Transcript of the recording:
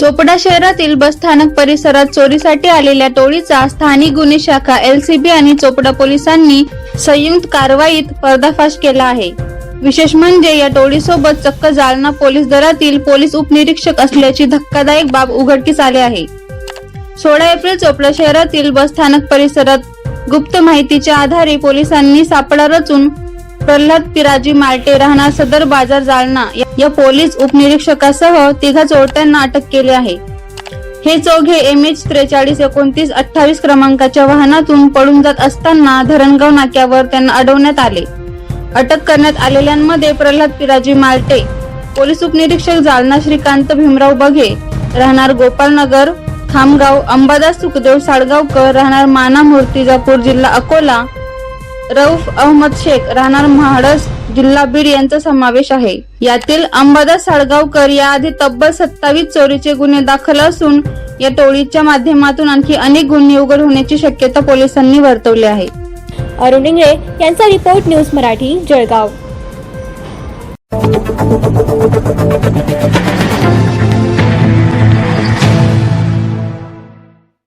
चोपडा शहरातील बसस्थानक परिसरात चोरीसाठी आलेल्या टोळीचा स्थानिक गुन्हे शाखा एलसीबी आणि चोपडा पोलिसांनी संयुक्त कारवाईत पर्दाफाश केला आहे. विशेष म्हणजे या टोळीसोबत चक्क जालना पोलीस दलातील पोलीस उपनिरीक्षक असल्याची धक्कादायक बाब उघडकीस आली आहे. सोळा एप्रिल चोपडा शहरातील बसस्थानक परिसरात गुप्त माहितीच्या आधारे पोलिसांनी सापळा रचून प्रल्हाद पिराजी मार्टे राहणार सदर बाजार जालना या- पोलीस उपनिरीक्षकासह तिघा चोरट्यांना अटक केली आहे. हे चौघे एम एच त्रेचाळीस एकोणतीस अठ्ठावीस क्रमांकाच्या वाहनातून पळून जात असताना धरणगाव नाक्यावर त्यांना अडवण्यात आले. अटक करण्यात आलेल्यांमध्ये प्रल्हाद पिराजी मालटे पोलीस उपनिरीक्षक जालना श्रीकांत भीमराव बघे राहणार गोपालनगर खामगाव अंबादास सुखदेव साळगावकर राहणार माना मूर्तिजापूर जिल्हा अकोला. रऊफ अहमद शेख राहणार म्हाडस जिल्हा बीड यांचा समावेश आहे. यातील अंबादास साळगावकर याआधी तब्बल सत्तावीस चोरीचे गुन्हे दाखल असून या टोळीच्या माध्यमातून आणखी अनेक गुन्हे उघड होण्याची शक्यता पोलिसांनी वर्तवली आहे. अरुण इंगळे यांचा रिपोर्ट न्यूज मराठी जळगाव.